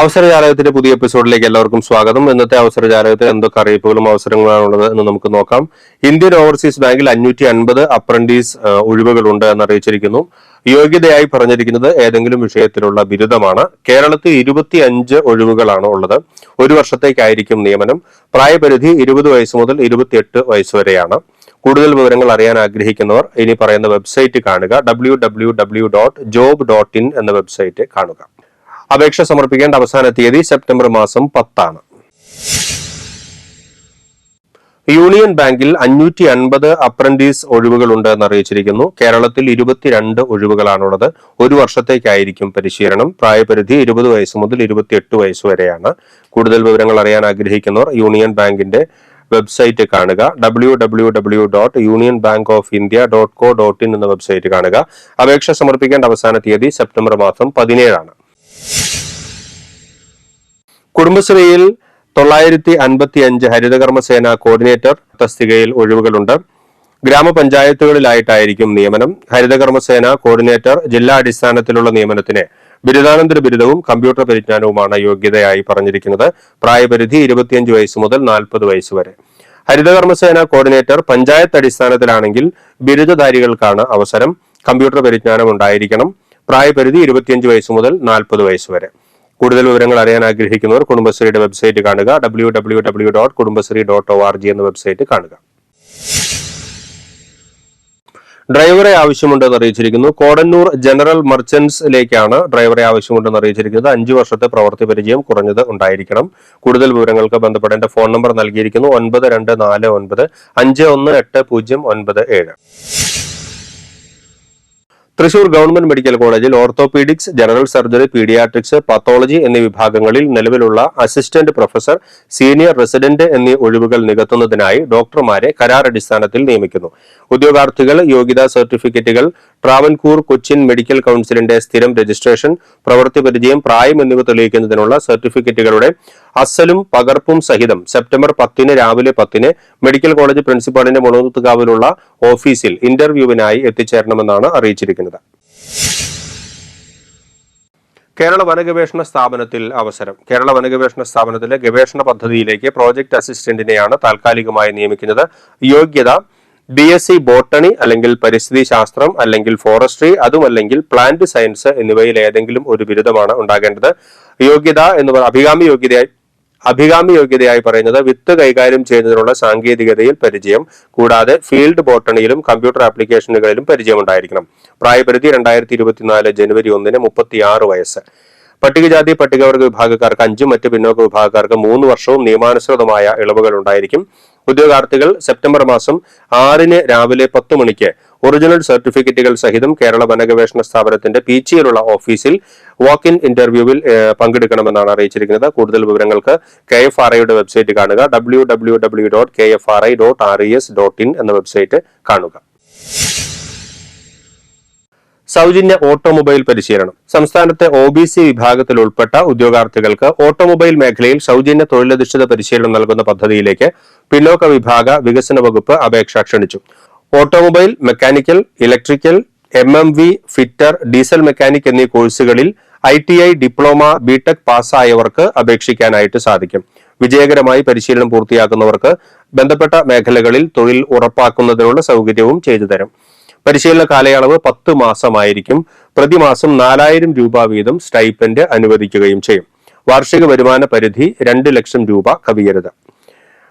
അവസരജാലകത്തിന്റെ പുതിയ എപ്പിസോഡിലേക്ക് എല്ലാവർക്കും സ്വാഗതം. ഇന്നത്തെ അവസരജാലകത്തിൽ എന്തൊക്കെ അറിയിപ്പുകളും അവസരങ്ങളാണ് ഉള്ളത് എന്ന് നമുക്ക് നോക്കാം. ഇന്ത്യൻ ഓവർസീസ് ബാങ്കിൽ അഞ്ഞൂറ്റി അൻപത് അപ്രന്റീസ് ഒഴിവുകളുണ്ട് എന്ന് അറിയിച്ചിരിക്കുന്നു. യോഗ്യതയായി പറഞ്ഞിരിക്കുന്നത് ഏതെങ്കിലും വിഷയത്തിലുള്ള ബിരുദമാണ്. കേരളത്തിൽ ഇരുപത്തി അഞ്ച് ഒഴിവുകളാണ് ഉള്ളത്. ഒരു വർഷത്തേക്കായിരിക്കും നിയമനം. പ്രായപരിധി ഇരുപത് വയസ്സ് മുതൽ ഇരുപത്തിയെട്ട് വയസ്സ് വരെയാണ്. കൂടുതൽ വിവരങ്ങൾ അറിയാൻ ആഗ്രഹിക്കുന്നവർ ഇനി പറയുന്ന വെബ്സൈറ്റ് കാണുക. W dot job dot in എന്ന വെബ്സൈറ്റ് കാണുക. അപേക്ഷ സമർപ്പിക്കേണ്ട അവസാന തീയതി സെപ്റ്റംബർ മാസം പത്താണ്. യൂണിയൻ ബാങ്കിൽ അഞ്ഞൂറ്റി അൻപത് അപ്രന്റീസ് ഒഴിവുകളുണ്ട് എന്ന് അറിയിച്ചിരിക്കുന്നു കേരളത്തിൽ ഇരുപത്തിരണ്ട് ഒഴിവുകളാണുള്ളത്. ഒരു വർഷത്തേക്കായിരിക്കും പരിശീലനം. പ്രായപരിധി ഇരുപത് വയസ്സ് മുതൽ ഇരുപത്തിയെട്ട് വയസ്സ് വരെയാണ്. കൂടുതൽ വിവരങ്ങൾ അറിയാൻ ആഗ്രഹിക്കുന്നവർ യൂണിയൻ ബാങ്കിന്റെ വെബ്സൈറ്റ് കാണുക. W W W dot union bank of India dot co dot in എന്ന വെബ്സൈറ്റ് കാണുക. അപേക്ഷ സമർപ്പിക്കേണ്ട അവസാന തീയതി സെപ്റ്റംബർ മാസം പതിനേഴാണ്. കുടുംബശ്രീയിൽ തൊള്ളായിരത്തി അൻപത്തി അഞ്ച് ഹരിതകർമ്മസേന കോർഡിനേറ്റർ തസ്തികയിൽ ഒഴിവുകളുണ്ട്. ഗ്രാമപഞ്ചായത്തുകളിലായിട്ടായിരിക്കും നിയമനം. ഹരിതകർമ്മസേന കോർഡിനേറ്റർ ജില്ലാ അടിസ്ഥാനത്തിലുള്ള നിയമനത്തിന് ബിരുദാനന്തര ബിരുദവും കമ്പ്യൂട്ടർ പരിജ്ഞാനവുമാണ് യോഗ്യതയായി പറഞ്ഞിരിക്കുന്നത്. പ്രായപരിധി ഇരുപത്തിയഞ്ച് വയസ്സ് മുതൽ നാൽപ്പത് വയസ്സ് വരെ. ഹരിതകർമ്മസേന കോർഡിനേറ്റർ പഞ്ചായത്ത് അടിസ്ഥാനത്തിലാണെങ്കിൽ ബിരുദധാരികൾക്കാണ് അവസരം. കമ്പ്യൂട്ടർ പരിജ്ഞാനം ഉണ്ടായിരിക്കണം. പ്രായപരിധി ഇരുപത്തിയഞ്ച് വയസ്സ് മുതൽ നാൽപ്പത് വയസ്സ് വരെ. കൂടുതൽ വിവരങ്ങൾ അറിയാൻ ആഗ്രഹിക്കുന്നവർ കുടുംബശ്രീയുടെ വെബ്സൈറ്റ് കാണുക. W W W dot Kudumbashree dot O R G എന്ന വെബ്സൈറ്റ് കാണുക. ഡ്രൈവറെ ആവശ്യമുണ്ടെന്ന് അറിയിച്ചിരിക്കുന്നു. കോടന്നൂർ ജനറൽ മർച്ചൻസിലേക്കാണ് ഡ്രൈവറെ ആവശ്യമുണ്ടെന്ന് അറിയിച്ചിരിക്കുന്നത്. അഞ്ചു വർഷത്തെ പ്രവൃത്തി പരിചയം കുറഞ്ഞത് ഉണ്ടായിരിക്കണം. കൂടുതൽ വിവരങ്ങൾക്ക് ബന്ധപ്പെടേണ്ട ഫോൺ നമ്പർ നൽകിയിരിക്കുന്നു. ഒൻപത് രണ്ട് നാല് ഒൻപത് അഞ്ച് ഒന്ന് എട്ട് പൂജ്യം ഒൻപത് ഏഴ്. തൃശൂർ ഗവൺമെന്റ് മെഡിക്കൽ കോളേജിൽ orthopaedics general surgery paediatrics pathology എന്നീ വിഭാഗങ്ങളിൽ നിലവിലുള്ള അസിസ്റ്റന്റ് പ്രൊഫസർ സീനിയർ റെസിഡന്റ് എന്നീ ഒഴിവുകൾ നികത്തുന്നതിനായി ഡോക്ടർമാരെ കരാർ അടിസ്ഥാനത്തിൽ നിയമിക്കുന്നു. ഉദ്യോഗാർത്ഥികൾ യോഗ്യതാ സർട്ടിഫിക്കറ്റുകൾ ട്രാവൻകൂർ കൊച്ചിൻ മെഡിക്കൽ കൌൺസിലിന്റെ സ്ഥിരം രജിസ്ട്രേഷൻ പ്രവൃത്തി പരിചയം പ്രായം എന്നിവ തെളിയിക്കുന്നതിനുള്ള സർട്ടിഫിക്കറ്റുകളുടെ അസലും പകർപ്പും സഹിതം സെപ്റ്റംബർ പത്തിന് രാവിലെ പത്തിന് മെഡിക്കൽ കോളേജ് പ്രിൻസിപ്പാളിന്റെ മുളകുത്തുകാവിലുള്ള ഓഫീസിൽ ഇന്റർവ്യൂവിനായി എത്തിച്ചേരണമെന്നാണ് അറിയിച്ചിരിക്കുന്നത്. കേരള വനഗവേഷണ സ്ഥാപനത്തിൽ അവസരം. കേരള വനഗവേഷണ സ്ഥാപനത്തിലെ ഗവേഷണ പദ്ധതിയിലേക്ക് പ്രോജക്ട് അസിസ്റ്റന്റിനെയാണ് താൽക്കാലികമായി നിയമിക്കുന്നത്. യോഗ്യത ബി എസ് സി ബോട്ടണി അല്ലെങ്കിൽ പരിസ്ഥിതി ശാസ്ത്രം അല്ലെങ്കിൽ ഫോറസ്ട്രി അതുമല്ലെങ്കിൽ പ്ലാന്റ് സയൻസ് എന്നിവയിൽ ഏതെങ്കിലും ഒരു ബിരുദമാണ് ഉണ്ടാകേണ്ടത്. യോഗ്യത എന്ന് പറ അഭികാമി യോഗ്യതയായി അഭികാമി യോഗ്യതയായി പറയുന്നത് വിത്ത് കൈകാര്യം ചെയ്യുന്നതിനുള്ള സാങ്കേതികതയിൽ പരിചയം കൂടാതെ ഫീൽഡ് ബോട്ടണിയിലും കമ്പ്യൂട്ടർ ആപ്ലിക്കേഷനുകളിലും പരിചയമുണ്ടായിരിക്കണം. പ്രായപരിധി രണ്ടായിരത്തി ഇരുപത്തിനാല് ജനുവരി ഒന്നിന് മുപ്പത്തിയാറ് വയസ്സ്. പട്ടികജാതി പട്ടികവർഗ വിഭാഗക്കാർക്ക് അഞ്ചും മറ്റ് പിന്നോക്ക വിഭാഗക്കാർക്ക് മൂന്ന് വർഷവും നിയമാനുസൃതമായ ഇളവുകൾ ഉണ്ടായിരിക്കും. ഉദ്യോഗാർത്ഥികൾ സെപ്റ്റംബർ മാസം ആറിന് രാവിലെ പത്ത് മണിക്ക് ഒറിജിനൽ സർട്ടിഫിക്കറ്റുകൾ സഹിതം കേരള വനഗവേഷണ സ്ഥാപനത്തിന്റെ പീച്ചിയിലുള്ള ഓഫീസിൽ വാക്ക് ഇൻ ഇന്റർവ്യൂവിൽ പങ്കെടുക്കണമെന്നാണ് അറിയിച്ചിരിക്കുന്നത്. കൂടുതൽ വിവരങ്ങൾക്ക് കെ എഫ് ആർ ഐയുടെ വെബ്സൈറ്റ് കാണുക. W W W dot K F R I dot R E S dot in എന്ന വെബ്സൈറ്റ് കാണുക. സൗജന്യ ഓട്ടോമൊബൈൽ പരിശീലനം. സംസ്ഥാനത്തെ ഒ ബി സി വിഭാഗത്തിൽ ഉൾപ്പെട്ട ഉദ്യോഗാർത്ഥികൾക്ക് ഓട്ടോമൊബൈൽ മേഖലയിൽ സൗജന്യ തൊഴിലധിഷ്ഠിത പരിശീലനം നൽകുന്ന പദ്ധതിയിലേക്ക് പിന്നോക്ക വിഭാഗ വികസന വകുപ്പ് അപേക്ഷ ക്ഷണിച്ചു. Automobile mechanical electrical M M V fitter diesel mechanic എന്നീ കോഴ്സുകളിൽ I T I diploma B Tech പാസ്സായവർക്ക് അപേക്ഷിക്കാനായിട്ട് സാധിക്കും. വിജയകരമായി പരിശീലനം പൂർത്തിയാക്കുന്നവർക്ക് ബന്ധപ്പെട്ട മേഖലകളിൽ തൊഴിൽ ഉറപ്പാക്കുന്നതിനുള്ള സൗകര്യവും ചെയ്തു തരും. പരിശീലന കാലയളവ് പത്ത് മാസമായിരിക്കും. പ്രതിമാസം നാലായിരം രൂപ വീതം സ്റ്റൈപ്പൻഡ് അനുവദിക്കുകയും ചെയ്യും. വാർഷിക വരുമാന പരിധി രണ്ട് ലക്ഷം രൂപ കവിയരുത്.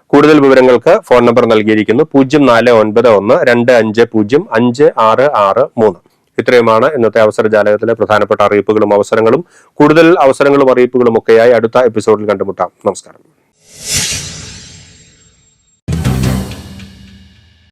കൂടുതൽ വിവരങ്ങൾക്ക് ഫോൺ നമ്പർ നൽകിയിരിക്കുന്നു. പൂജ്യം നാല് ഒൻപത് ഒന്ന് രണ്ട് അഞ്ച് പൂജ്യം അഞ്ച് ആറ് ആറ് മൂന്ന്. ഇത്രയുമാണ് ഇന്നത്തെ അവസര ജാലകത്തിലെ പ്രധാനപ്പെട്ട അറിയിപ്പുകളും അവസരങ്ങളും. കൂടുതൽ അവസരങ്ങളും അറിയിപ്പുകളും ഒക്കെയായി അടുത്ത എപ്പിസോഡിൽ കണ്ടുമുട്ടാം. നമസ്കാരം.